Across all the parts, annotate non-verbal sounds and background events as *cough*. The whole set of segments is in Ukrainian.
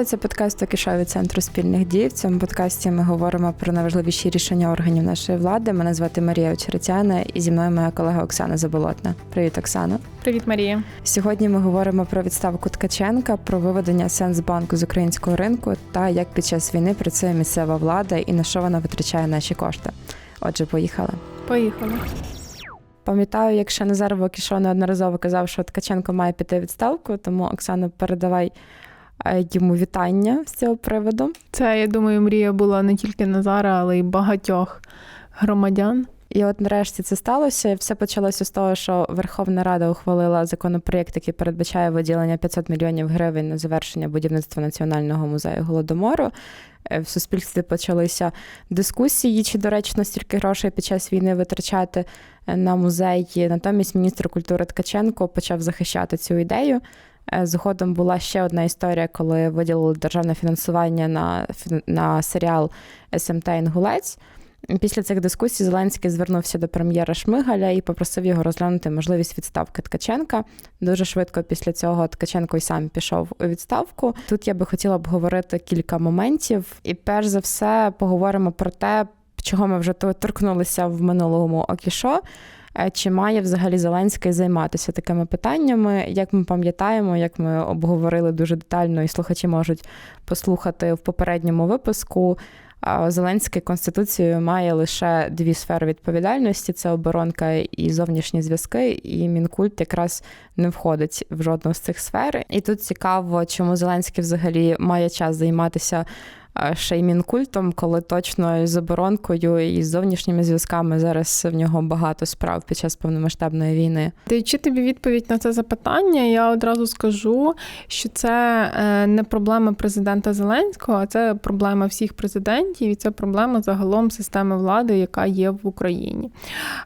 Вітаю, це подкаст «Токішо» від центру спільних дій. В цьому подкасті ми говоримо про найважливіші рішення органів нашої влади. Мене звати Марія Очеретяна і зі мною моя колега Оксана Заболотна. Привіт, Оксана. Привіт, Марія. Сьогодні ми говоримо про відставку Ткаченка, про виведення Сенсбанку з українського ринку та як під час війни працює місцева влада і на що вона витрачає наші кошти. Отже, поїхали. Поїхали. Пам'ятаю, якщо Назар Вокішо неодноразово казав, що Ткаченко має піти відставку, тому Оксана, передавай йому вітання з цього приводу. Це, я думаю, мрія була не тільки Назара, але й багатьох громадян. І от нарешті це сталося. Все почалося з того, що Верховна Рада ухвалила законопроєкт, який передбачає виділення 500 мільйонів гривень на завершення будівництва національного музею голодомору. Е, В суспільстві почалися дискусії, чи доречно стільки грошей під час війни витрачати е, на музей. Натомість міністр культури Ткаченко почав захищати цю ідею. Е, Згодом була ще одна історія, коли виділили державне фінансування на, на серіал СМТ Інгулець. Після цих дискусій Зеленський звернувся до прем'єра Шмигаля і попросив його розглянути можливість відставки Ткаченка. Дуже швидко після цього Ткаченко й сам пішов у відставку. Тут я би хотіла обговорити кілька моментів. І перш за все поговоримо про те, чого ми вже торкнулися в минулому окішо. Е, Чи має взагалі Зеленський займатися такими питаннями? Як ми пам'ятаємо, як ми обговорили дуже детально, і слухачі можуть послухати в попередньому випуску. Зеленський конституцією має лише дві сфери відповідальності: це оборонка і зовнішні зв'язки. І мінкульт якраз не входить в жодну з цих сфер. І тут цікаво, чому Зеленський взагалі має час займатися а, ще й мінкультом, коли точно з оборонкою і з зовнішніми зв'язками зараз в нього багато справ під час повномасштабної війни. Даючи тобі відповідь на це запитання, я одразу скажу, що це е, не проблема президента Зеленського, а це проблема всіх президентів, і це проблема загалом системи влади, яка є в Україні.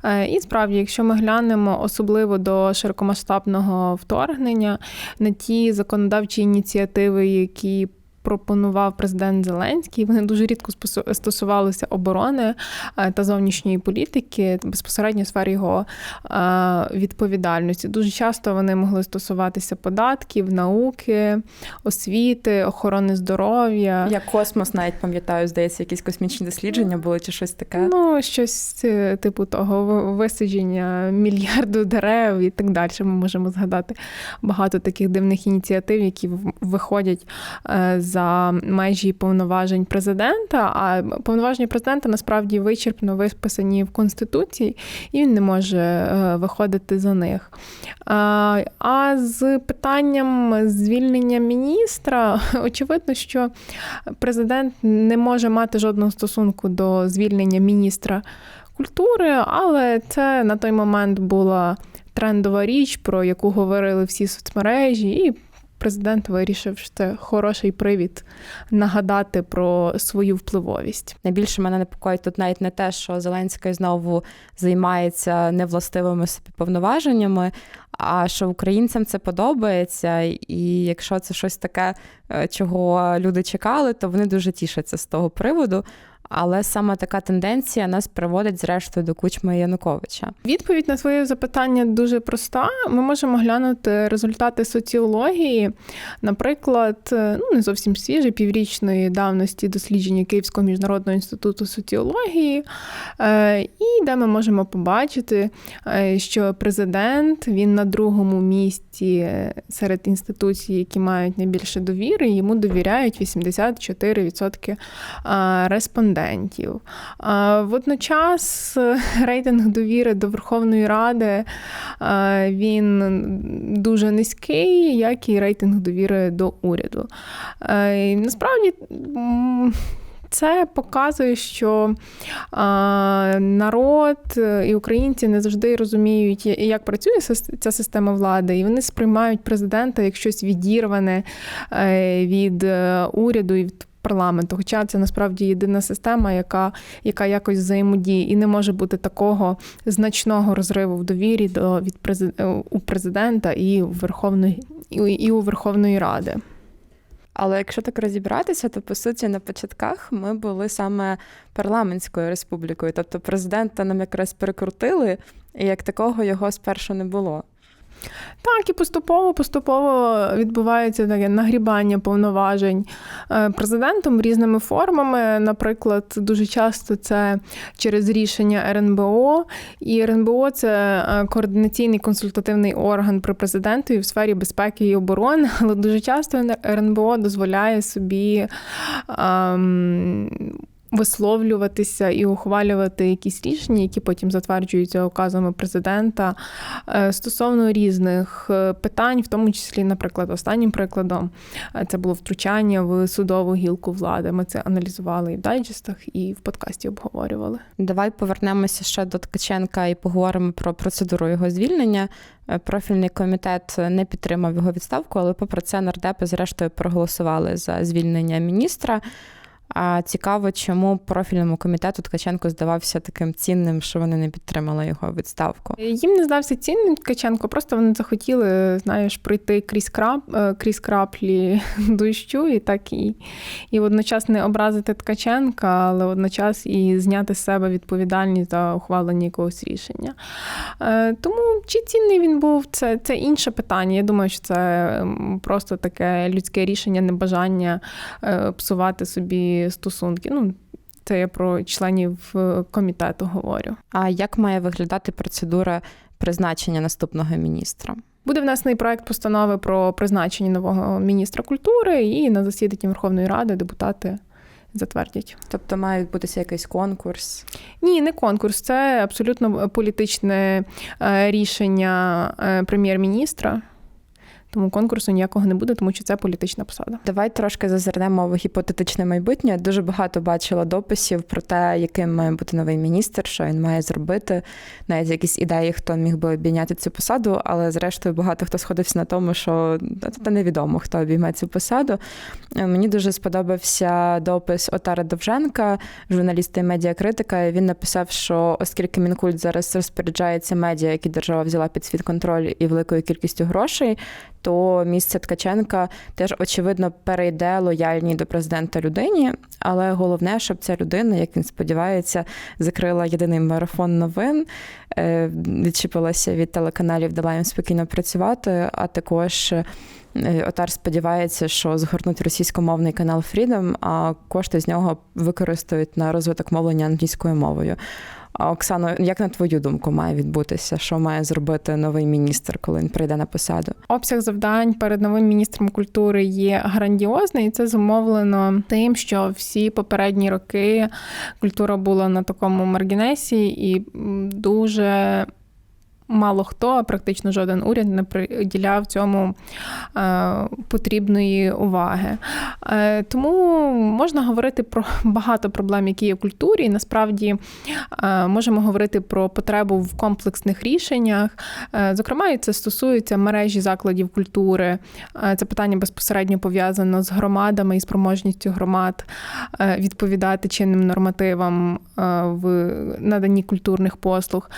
Е, І справді, якщо ми глянемо особливо до широкомасштабного вторгнення на ті законодавчі ініціативи, які Пропонував президент Зеленський. Вони дуже рідко стосувалися оборони е, та зовнішньої політики, безпосередньо в сфері його е, відповідальності. Дуже часто вони могли стосуватися податків, науки, освіти, охорони здоров'я. Я космос навіть пам'ятаю, здається, якісь космічні дослідження були чи щось таке. Ну, щось е, типу того висадження мільярду дерев і так далі. Ми можемо згадати багато таких дивних ініціатив, які виходять е, за межі повноважень президента. А повноваження президента насправді вичерпно виписані в конституції, і він не може е, виходити за них. А, А з питанням звільнення міністра, *laughs* очевидно, що президент не може мати жодного стосунку до звільнення міністра культури, але це на той момент була трендова річ, про яку говорили всі соцмережі, і президент вирішив, що це хороший привід нагадати про свою впливовість. Найбільше мене непокоїть тут навіть не те, що Зеленський знову займається невластивими собі повноваженнями, а що українцям це подобається. І якщо це щось таке, е, чого люди чекали, то вони дуже тішаться з того приводу. Але саме така тенденція нас приводить зрештою до кучми Януковича. Відповідь на своє запитання дуже проста. Ми можемо глянути результати соціології, наприклад, ну не зовсім свіже, піврічної давності дослідження Київського міжнародного інституту соціології, е, і де ми можемо побачити, е, що президент він на другому місці е, серед інституцій, які мають найбільше довіри, йому довіряють 84% респондентів. А, Водночас *laughs* рейтинг довіри до Верховної Ради він дуже низький, як і рейтинг довіри до уряду. Насправді. Це показує, що народ і українці не завжди розуміють, як працює ця система влади, і вони сприймають президента як щось відірване е, від е, уряду і від парламенту. Хоча це насправді єдина система, яка, яка якось взаємодіє, і не може бути такого значного розриву в довірі до від презид- у президента і у Верховної і у Верховної Ради. Але якщо так розібратися, то по суті на початках ми були саме парламентською республікою, тобто президента нам якраз перекрутили, і як такого його спершу не було. Так, і поступово поступово відбувається таке нагрібання повноважень е, президентом різними формами. Наприклад, дуже часто це через рішення РНБО. І РНБО це е, координаційний консультативний орган при президентові в сфері безпеки і оборони. Але дуже часто РНБО дозволяє собі. Ем, висловлюватися і ухвалювати якісь рішення, які потім затверджуються указами президента е, стосовно різних е, питань, в тому числі, наприклад, останнім прикладом е, це було втручання в судову гілку влади. Ми це аналізували і в дайджестах, і в подкасті обговорювали. Давай повернемося ще до Ткаченка і поговоримо про процедуру його звільнення. Профільний комітет не підтримав його відставку, але попри це нардепи зрештою проголосували за звільнення міністра. А цікаво, чому профільному комітету Ткаченко здавався таким цінним, що вони не підтримали його відставку. Їм не здався цінним Ткаченко, просто вони захотіли, знаєш, пройти крізь крап, е, крізь краплі *laughs* дощу, і так і і водночас не образити Ткаченка, але водночас і зняти з себе відповідальність за ухвалення якогось рішення. Е, тому чи цінний він був, це, це інше питання. Я думаю, що це просто таке людське рішення, небажання е, псувати собі стосунки. Ну, це я про членів е, комітету говорю. А як має виглядати процедура призначення наступного міністра? Буде внесений проект постанови про призначення нового міністра культури, і на засіданні Верховної Ради депутати затвердять. Тобто має відбутися якийсь конкурс? Ні, не конкурс. Це абсолютно політичне е, рішення е, прем'єр-міністра. Тому конкурсу ніякого не буде, тому що це політична посада. Давай трошки зазирнемо в гіпотетичне майбутнє. Дуже багато бачила дописів про те, яким має бути новий міністр, що він має зробити, навіть якісь ідеї, хто міг би обійняти цю посаду. Але зрештою багато хто сходився на тому, що це невідомо, хто обійме цю посаду. Мені дуже сподобався допис Отара Довженка, журналіста і медіакритика. Він написав, що оскільки Мінкульт зараз розпоряджається медіа, які держава взяла під свій контроль і великою кількістю грошей то місце Ткаченка теж очевидно перейде лояльній до президента людині. Але головне, щоб ця людина, як він сподівається, закрила єдиний марафон новин, е, відчепилася від телеканалів, дала їм спокійно працювати, а також. Е, Отар сподівається, що згорнуть російськомовний канал Freedom, а кошти з нього використають на розвиток мовлення англійською мовою. Оксано, як на твою думку має відбутися? Що має зробити новий міністр, коли він прийде на посаду? Обсяг завдань перед новим міністром культури є грандіозний, і це зумовлено тим, що всі попередні роки культура була на такому маргінесі і дуже Мало хто, а практично жоден уряд не приділяв цьому е, потрібної уваги. Е, тому можна говорити про багато проблем, які є в культурі. І насправді е, можемо говорити про потребу в комплексних рішеннях. Зокрема, це стосується мережі закладів культури. Це питання безпосередньо пов'язано з громадами і спроможністю громад відповідати чинним нормативам в наданні культурних послуг.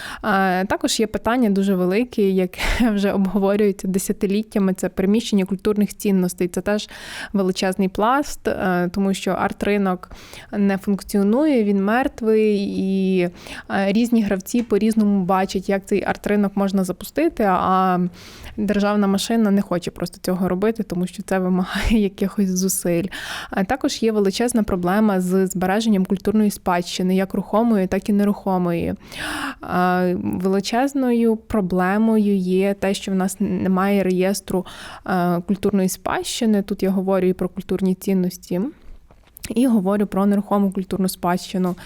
Також є питання питання дуже велике, яке *laughs* вже обговорюється десятиліттями. Це приміщення культурних цінностей. Це теж величезний пласт, е, тому що арт-ринок не функціонує, він мертвий, і е, різні гравці по-різному бачать, як цей арт-ринок можна запустити. А державна машина не хоче просто цього робити, тому що це вимагає *laughs* якихось зусиль. А також є величезна проблема з збереженням культурної спадщини, як рухомої, так і нерухомої. Величезною проблемою є те, що в нас немає реєстру е, культурної спадщини. Тут я говорю і про культурні цінності, і говорю про нерухому культурну спадщину.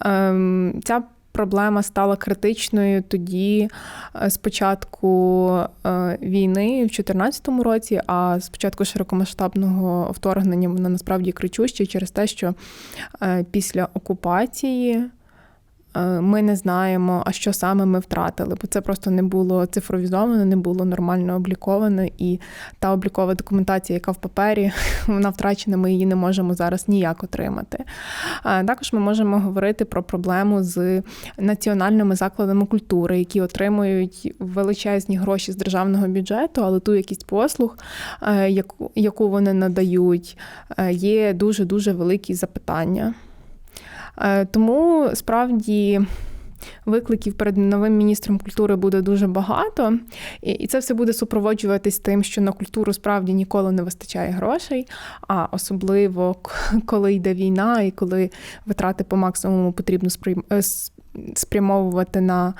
Ем, ця Проблема стала критичною тоді е, з початку е, війни в 2014 році, а з початку широкомасштабного вторгнення вона насправді кричуща через те, що після окупації ми не знаємо, а що саме ми втратили, бо це просто не було цифровізовано, не було нормально обліковано, і та облікова документація, яка в папері, *laughs* вона втрачена, ми її не можемо зараз ніяк отримати. Також ми можемо говорити про проблему з національними закладами культури, які отримують величезні гроші з державного бюджету, але ту якість послуг, е, яку вони надають, е, є дуже дуже великі запитання. Е, тому справді викликів перед новим міністром культури буде дуже багато, і це все буде супроводжуватись тим, що на культуру справді ніколи не вистачає грошей, а особливо коли йде війна і коли витрати по максимуму потрібно е, спрямовувати на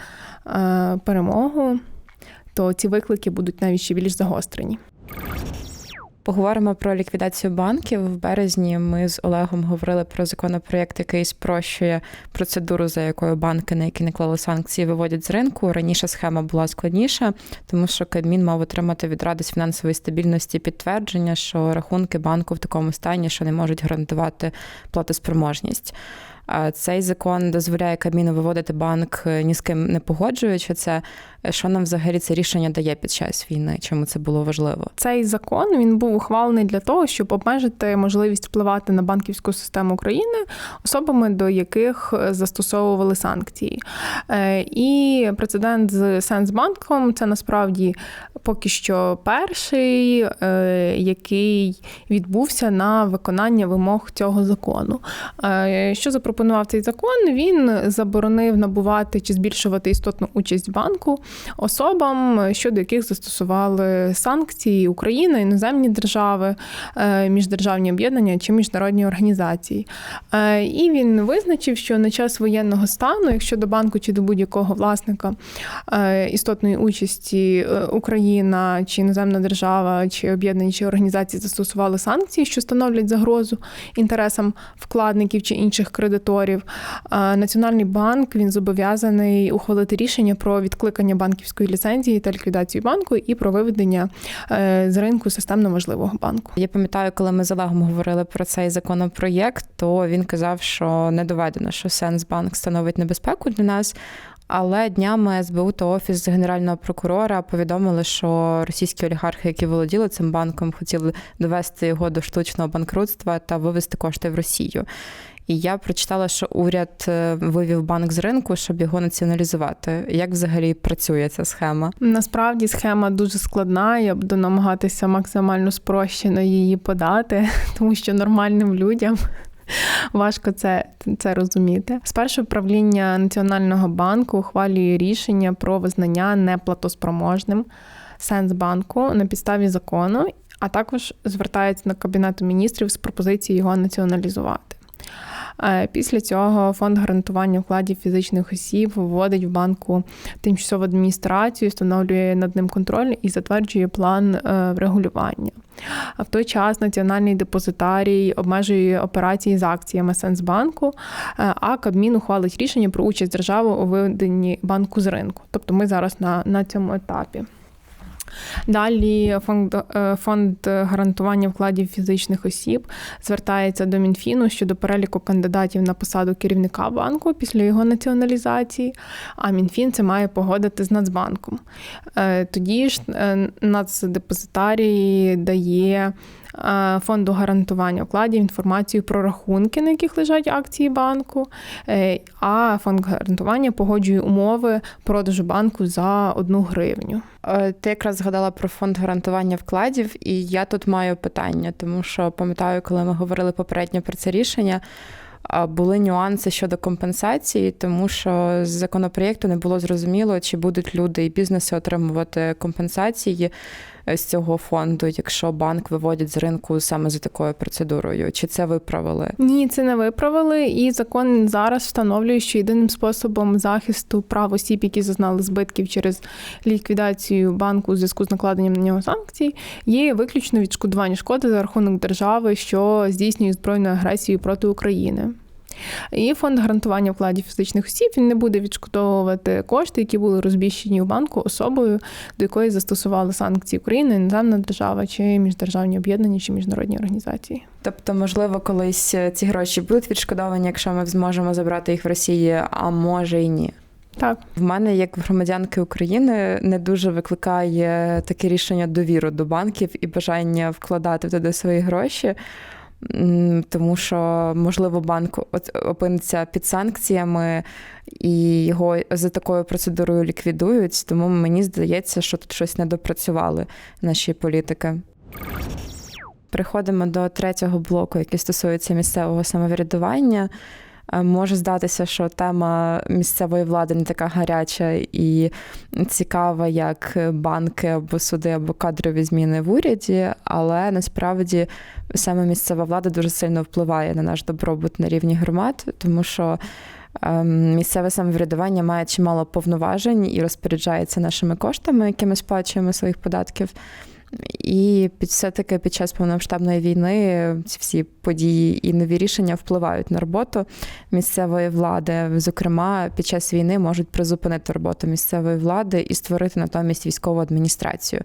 е, перемогу, то ці виклики будуть навіть ще більш загострені. Поговоримо про ліквідацію банків. В березні ми з Олегом говорили про законопроєкт, який спрощує процедуру, за якою банки, на які не клали санкції, виводять з ринку. Раніше схема була складніша, тому що Кабмін мав отримати від Ради з фінансової стабільності підтвердження, що рахунки банку в такому стані, що не можуть гарантувати платоспроможність. Цей закон дозволяє Кабміну виводити банк е, ні з ким не погоджуючи це. Що нам взагалі це рішення дає під час війни? Чому це було важливо? Цей закон він був ухвалений для того, щоб обмежити можливість впливати на банківську систему України особами, до яких застосовували санкції. Е, І прецедент з Сенсбанком це насправді поки що перший, е, який відбувся на виконання вимог цього закону. Е, Що запропонував цей закон? Він заборонив набувати чи збільшувати істотну участь банку особам, щодо яких застосували санкції Україна, іноземні держави, е, міждержавні об'єднання чи міжнародні організації. І він визначив, що на час воєнного стану, якщо до банку чи до будь-якого власника істотної участі е, Україна чи іноземна держава, чи об'єднані чи організації застосували санкції, що становлять загрозу інтересам вкладників чи інших кредиторів, Національний банк він зобов'язаний ухвалити рішення про відкликання банківської ліцензії та ліквідацію банку і про виведення е, з ринку системно важливого банку. Я пам'ятаю, коли ми з Олегом говорили про цей законопроєкт, то він казав, що не доведено, що Сенсбанк становить небезпеку для нас. Але днями СБУ та офіс генерального прокурора повідомили, що російські олігархи, які володіли цим банком, хотіли довести його до штучного банкрутства та вивести кошти в Росію. І я прочитала, що уряд е, вивів банк з ринку, щоб його націоналізувати. Як взагалі працює ця схема? Насправді схема дуже складна. Я буду намагатися максимально спрощено її подати, *laughs* тому що нормальним людям. Важко це, це розуміти. Спершу правління Національного банку ухвалює рішення про визнання неплатоспроможним Сенсбанку на підставі закону, а також звертається на Кабінету міністрів з пропозицією його націоналізувати. Е, Після цього фонд гарантування вкладів фізичних осіб вводить в банку тимчасову адміністрацію, встановлює над ним контроль і затверджує план е, врегулювання. А в той час національний депозитарій обмежує операції з акціями Сенсбанку, е, а Кабмін ухвалить рішення про участь держави у виведенні банку з ринку. Тобто ми зараз на, на цьому етапі. Далі фонд, е, фонд гарантування вкладів фізичних осіб звертається до Мінфіну щодо переліку кандидатів на посаду керівника банку після його націоналізації. А Мінфін це має погодити з Нацбанком. Е, Тоді ж е, Нацдепозитарій дає фонду гарантування вкладів інформацію про рахунки, на яких лежать акції банку. Е, А фонд гарантування погоджує умови продажу банку за одну гривню. Е, Ти якраз згадала про фонд гарантування вкладів, і я тут маю питання, тому що пам'ятаю, коли ми говорили попередньо про це рішення. Були нюанси щодо компенсації, тому що з законопроєкту не було зрозуміло, чи будуть люди і бізнеси отримувати компенсації е, з цього фонду, якщо банк виводять з ринку саме за такою процедурою. Чи це виправили? Ні, це не виправили, і закон зараз встановлює, що єдиним способом захисту прав осіб, які зазнали збитків через ліквідацію банку у зв'язку з накладенням на нього санкцій, є виключно відшкодування шкоди за рахунок держави, що здійснює збройну агресію проти України. І фонд гарантування вкладів фізичних осіб він не буде відшкодовувати кошти, які були розміщені у банку особою, до якої застосували санкції України, іноземна держава чи міждержавні об'єднання чи міжнародні організації. Тобто, можливо, колись е, ці гроші будуть відшкодовані, якщо ми зможемо забрати їх в Росії, а може і ні. Так, В мене, як громадянки України, не дуже викликає таке рішення довіру до банків і бажання вкладати туди свої гроші. Тому що, можливо, банк опиниться під санкціями і його за такою процедурою ліквідують. Тому мені здається, що тут щось не допрацювали наші політики. Приходимо до третього блоку, який стосується місцевого самоврядування. Е, Може здатися, що тема місцевої влади не така гаряча і цікава, як банки або суди, або кадрові зміни в уряді, але насправді саме місцева влада дуже сильно впливає на наш добробут на рівні громад, тому що ем, місцеве самоврядування має чимало повноважень і розпоряджається нашими коштами, які ми сплачуємо своїх податків. І під все-таки під час повномасштабної війни ці всі події і нові рішення впливають на роботу місцевої влади. Зокрема, під час війни можуть призупинити роботу місцевої влади і створити натомість військову адміністрацію.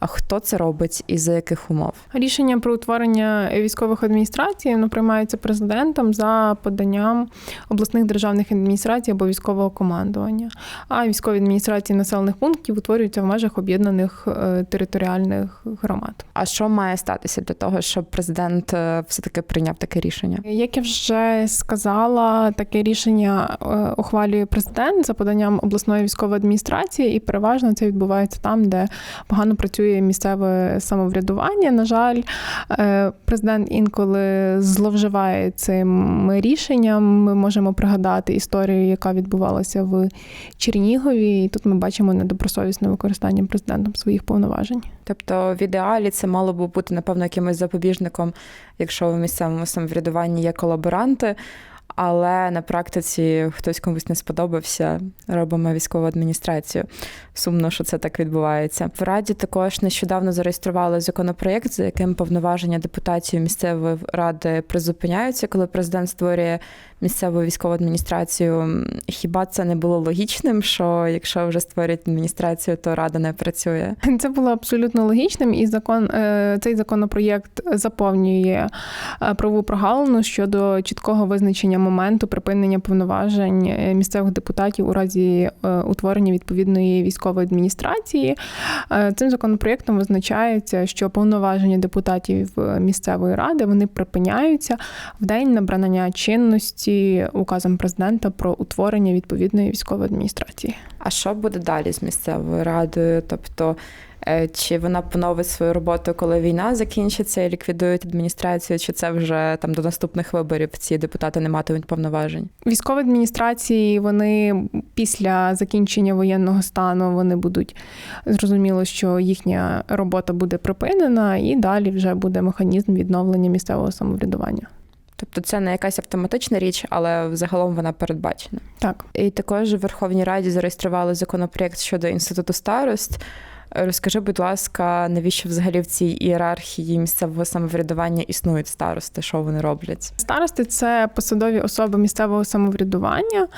А хто це робить і за яких умов? Рішення про утворення військових адміністрацій воно приймається президентом за поданням обласних державних адміністрацій або військового командування. А військові адміністрації населених пунктів утворюються в межах об'єднаних е, територіальних громад. А що має статися для того, щоб президент е, все-таки прийняв таке рішення? Як я вже сказала, таке рішення е, ухвалює президент за поданням обласної військової адміністрації, і переважно це відбувається там, де погано працює місцеве самоврядування. На жаль, е, президент інколи зловживає цим рішенням. Ми можемо пригадати історію, яка відбувалася в Чернігові, і тут ми бачимо недобросовісне використання президентом своїх повноважень. Тобто, в ідеалі це мало би бути, напевно, якимось запобіжником, якщо в місцевому самоврядуванні є колаборанти. Але на практиці хтось комусь не сподобався, робимо військову адміністрацію. Сумно, що це так відбувається. В раді також нещодавно зареєстрували законопроєкт, за яким повноваження депутатів місцевої ради призупиняються, коли президент створює місцеву військову адміністрацію. Хіба це не було логічним? Що якщо вже створюють адміністрацію, то рада не працює? Це було абсолютно логічним, і закон е, цей законопроєкт заповнює е, правову прогалину щодо чіткого визначення моменту припинення повноважень е, місцевих депутатів у разі утворення відповідної військової адміністрації. Цим законопроєктом визначається, що повноваження депутатів місцевої ради вони припиняються в день набрання чинності указом президента про утворення відповідної військової адміністрації. А що буде далі з місцевою радою? Тобто, чи вона поновить свою роботу, коли війна закінчиться і ліквідують адміністрацію, чи це вже там до наступних виборів ці депутати не матимуть повноважень? Військові адміністрації вони після закінчення воєнного стану вони будуть зрозуміло, що їхня робота буде припинена, і далі вже буде механізм відновлення місцевого самоврядування. Тобто це не якась автоматична річ, але взагалом вона передбачена. Так. І також в Верховній Раді зареєстрували законопроєкт щодо інституту старост. Розкажи, будь ласка, навіщо взагалі в цій ієрархії місцевого самоврядування існують старости? Що вони роблять? Старости це посадові особи місцевого самоврядування.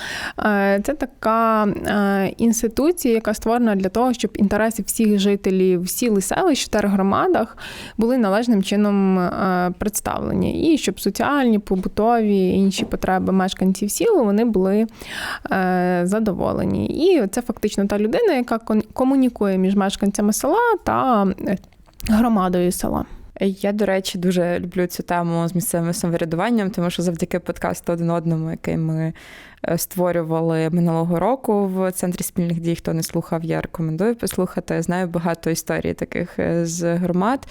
Це така інституція, яка створена для того, щоб інтереси всіх жителів сіл селищ в тергромадах були належним чином представлені, і щоб соціальні, побутові інші потреби мешканців сіл вони були задоволені. І це фактично та людина, яка комунікує між мешканцями мешканцями села та е, громадою села. Я, до речі, дуже люблю цю тему з місцевим самоврядуванням, тому що завдяки подкасту один одному, який ми е, створювали минулого року в центрі спільних дій. Хто не слухав, я рекомендую послухати. Знаю багато історій таких е, з громад.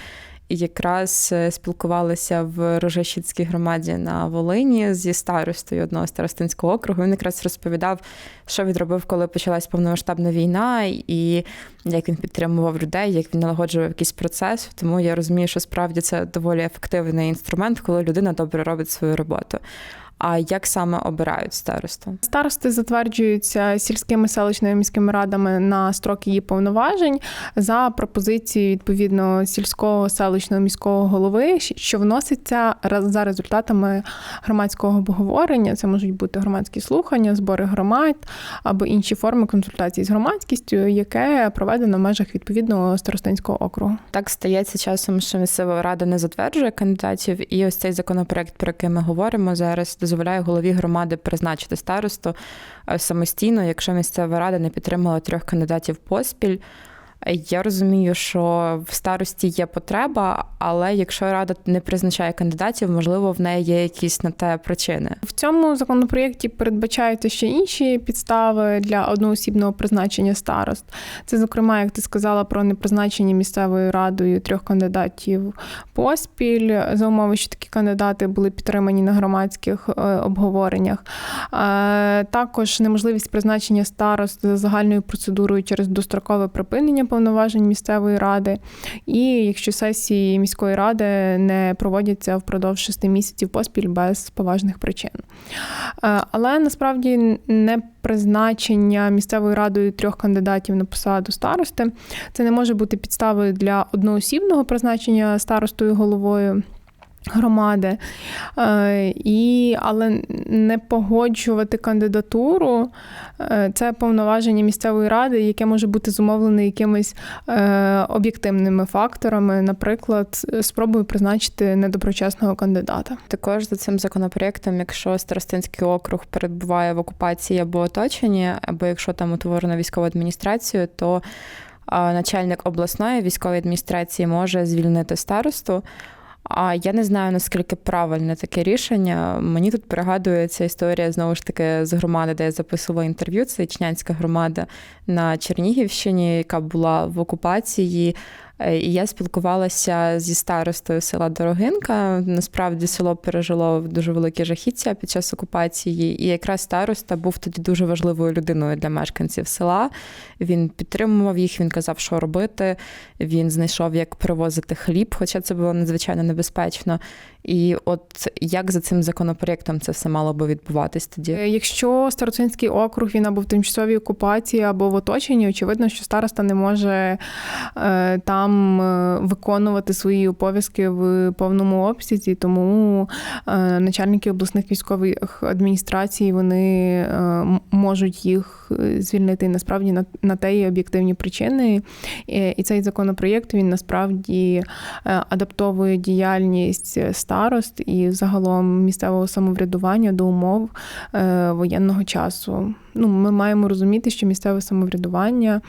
Якраз спілкувалися в Рожещицькій громаді на Волині зі старостою одного старостинського округу. Він якраз розповідав, що він робив, коли почалась повномасштабна війна, і як він підтримував людей, як він налагоджував якийсь процес. Тому я розумію, що справді це доволі ефективний інструмент, коли людина добре робить свою роботу. А як саме обирають старосту? Старости затверджуються сільськими селищними міськими радами на строки її повноважень за пропозицією відповідно сільського селищного міського голови, що вноситься за результатами громадського обговорення. Це можуть бути громадські слухання, збори громад або інші форми консультацій з громадськістю, яке проведено в межах відповідного старостинського округу. Так стається часом, що місцева рада не затверджує кандидатів, і ось цей законопроект, про який ми говоримо зараз дозволяє голові громади призначити старосту самостійно, якщо місцева рада не підтримала трьох кандидатів поспіль. Я розумію, що в старості є потреба, але якщо рада не призначає кандидатів, можливо, в неї є якісь на те причини. В цьому законопроєкті передбачаються ще інші підстави для одноосібного призначення старост. Це, зокрема, як ти сказала, про непризначення місцевою радою трьох кандидатів поспіль за умови, що такі кандидати були підтримані на громадських е, обговореннях. Е, Також неможливість призначення старост за загальною процедурою через дострокове припинення повноважень місцевої ради, і якщо сесії міської ради не проводяться впродовж шести місяців поспіль без поважних причин. Але насправді не призначення місцевою радою трьох кандидатів на посаду старости це не може бути підставою для одноосібного призначення старостою головою. Громади, Е, і, але не погоджувати кандидатуру е, це повноваження місцевої ради, яке може бути зумовлене якимись е, об'єктивними факторами, наприклад, спробою призначити недоброчесного кандидата. Також за цим законопроектом, якщо Старостинський округ перебуває в окупації або оточенні, або якщо там утворено військову адміністрацію, то начальник обласної військової адміністрації може звільнити старосту. А я не знаю наскільки правильне таке рішення. Мені тут пригадується історія знову ж таки з громади, де я записувала інтерв'ю. Це Ічнянська громада на Чернігівщині, яка була в окупації. Е, І я спілкувалася зі старостою села Дорогинка. Насправді село пережило дуже велике жахіття під час окупації, і якраз староста був тоді дуже важливою людиною для мешканців села. Він підтримував їх, він казав, що робити. Він знайшов, як привозити хліб, хоча це було надзвичайно небезпечно. І от як за цим законопроєктом це все мало би відбуватись тоді? Е, Якщо Староцинський округ він або в тимчасовій окупації, або в оточенні, очевидно, що староста не може е, там е, виконувати свої обов'язки в повному обсязі, тому е, начальники обласних військових адміністрацій вони е, можуть їх звільнити насправді на, те є об'єктивні причини. І, цей законопроєкт він насправді адаптовує діяльність старост і загалом місцевого самоврядування до умов воєнного часу. Ну, ми маємо розуміти, що місцеве самоврядування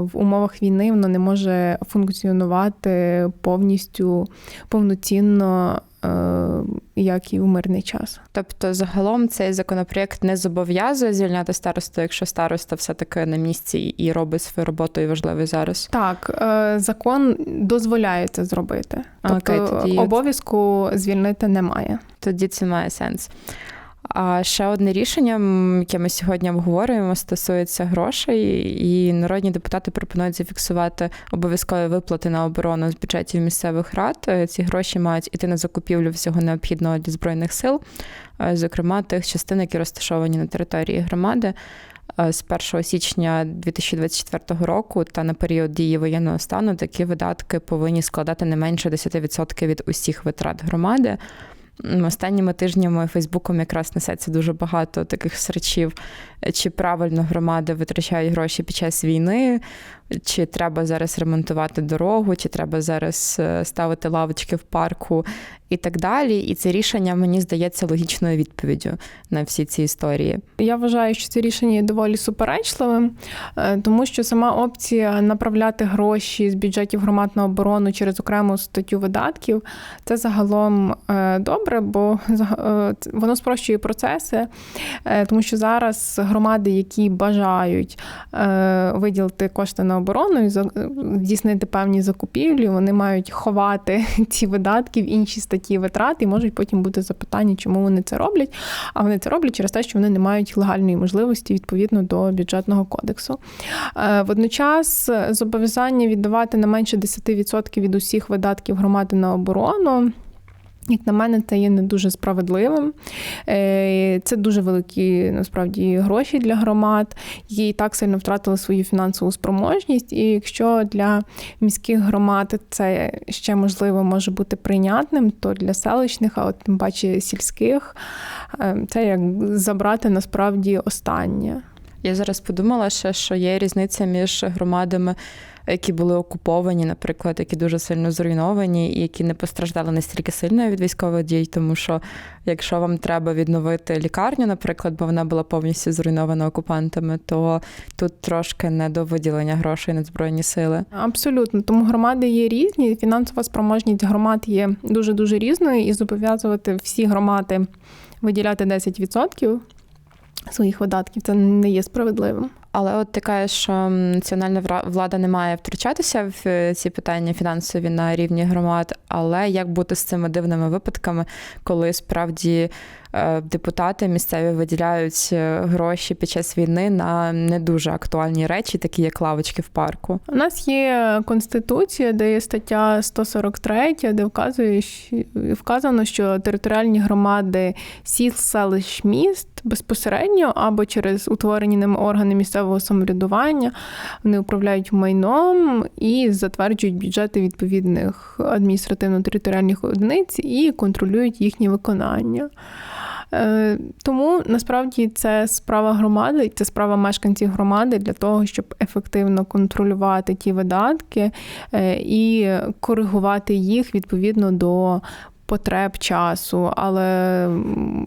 в умовах війни воно не може функціонувати повністю повноцінно. е, Як і у мирний час, Тобто, загалом цей законопроєкт не зобов'язує звільняти старосту, якщо староста все-таки на місці і робить свою роботу і важливий зараз. так е, закон дозволяє це зробити, тобто Окей, тоді- обов'язку звільнити немає. Тоді це має сенс. А ще одне рішення, яке ми сьогодні обговорюємо, стосується грошей, і народні депутати пропонують зафіксувати обов'язкові виплати на оборону з бюджетів місцевих рад. Е, Ці гроші мають іти на закупівлю всього необхідного для збройних сил, е, зокрема тих частин, які розташовані на території громади. Е, З 1 січня 2024 року та на період дії воєнного стану такі видатки повинні складати не менше 10% від усіх витрат громади. Останніми тижнями Фейсбуком якраз несеться дуже багато таких срачів, чи правильно громади витрачають гроші під час війни, чи треба зараз ремонтувати дорогу, чи треба зараз е, ставити лавочки в парку і так далі. І це рішення мені здається логічною відповіддю на всі ці історії. Я вважаю, що це рішення є доволі суперечливим, е, тому що сама опція направляти гроші з бюджетів громад на оборону через окрему статтю видатків це загалом е, добре, бо воно спрощує процеси, тому що зараз громади, які бажають виділити кошти на оборону і здійснити певні закупівлі, вони мають ховати *laughs* ці видатки в інші статті витрат, і можуть потім бути запитання, чому вони це роблять. А вони це роблять через те, що вони не мають легальної можливості відповідно до бюджетного кодексу. Е, Водночас е, зобов'язання віддавати не менше 10% від усіх видатків громади на оборону. Як на мене, це є не дуже справедливим. Е, Це дуже великі насправді гроші для громад, які і так сильно втратили свою фінансову спроможність. І якщо для міських громад це ще можливо може бути прийнятним, то для селищних, а от тим паче сільських, е, це як забрати насправді останнє. Я зараз подумала ще, що є різниця між громадами які були окуповані, наприклад, які дуже сильно зруйновані, і які не постраждали настільки сильно від військових дій, тому що якщо вам треба відновити лікарню, наприклад, бо вона була повністю зруйнована окупантами, то тут трошки не до виділення грошей на збройні сили. Абсолютно, тому громади є різні. Фінансова спроможність громад є дуже дуже різною, і зобов'язувати всі громади виділяти 10% своїх видатків це не є справедливим. Але от ти кажеш, що національна влада не має втручатися в е, ці питання фінансові на рівні громад. Але як бути з цими дивними випадками, коли справді депутати місцеві виділяють е, гроші під час війни на не дуже актуальні речі, такі як лавочки в парку? У нас є конституція, де є стаття 143, де вказує, що- вказано, що територіальні громади сіл, селищ, міст безпосередньо або через утворені ними органи місцевого самоврядування вони управляють майном і затверджують бюджети відповідних адміністративно-територіальних одиниць і контролюють їхнє виконання. Е, Тому насправді це справа громади, це справа мешканців громади для того, щоб ефективно контролювати ті видатки е, і коригувати їх відповідно до потреб часу. Але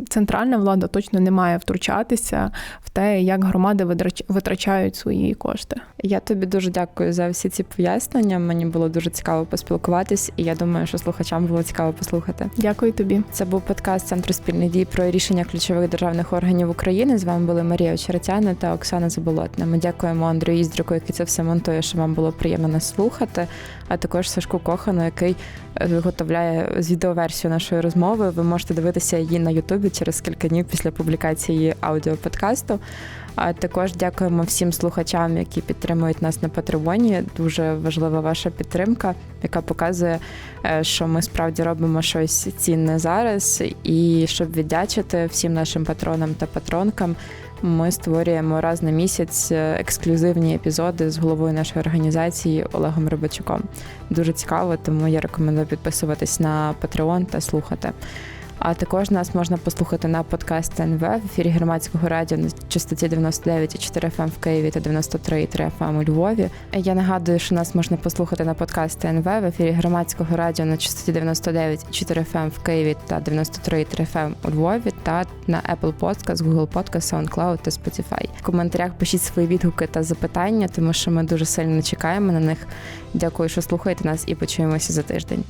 центральна влада точно не має втручатися в те, як громади витрачають свої кошти. Я тобі дуже дякую за всі ці пояснення. Мені було дуже цікаво поспілкуватись, і я думаю, що слухачам було цікаво послухати. Дякую тобі. Це був подкаст Центру спільних дій про рішення ключових державних органів України. З вами були Марія Очеретяна та Оксана Заболотна. Ми дякуємо Андрію Іздрику, який це все монтує, що вам було приємно нас слухати. А також Сашку Кохану, який е, виготовляє з відеоверсію нашої розмови. Ви можете дивитися її на Ютубі через кілька днів після публікації аудіоподкасту. А також дякуємо всім слухачам, які підтримують нас на Патреоні. Дуже важлива ваша підтримка, яка показує, е, що ми справді робимо щось цінне зараз. І щоб віддячити всім нашим патронам та патронкам, ми створюємо раз на місяць е, ексклюзивні епізоди з головою нашої організації Олегом Рибачуком. Дуже цікаво, тому я рекомендую підписуватись на Patreon та слухати. А також нас можна послухати на подкаст НВ в ефірі громадського радіо на частоті 99,4 FM в Києві та 93,3 FM у Львові. Я нагадую, що нас можна послухати на подкаст НВ в ефірі громадського радіо на частоті 99,4 FM в Києві та 93,3 FM у Львові та на Apple Podcast, Google Podcast, SoundCloud та Spotify. В коментарях пишіть свої відгуки та запитання, тому що ми дуже сильно чекаємо на них. Дякую, що слухаєте нас і почуємося за тиждень.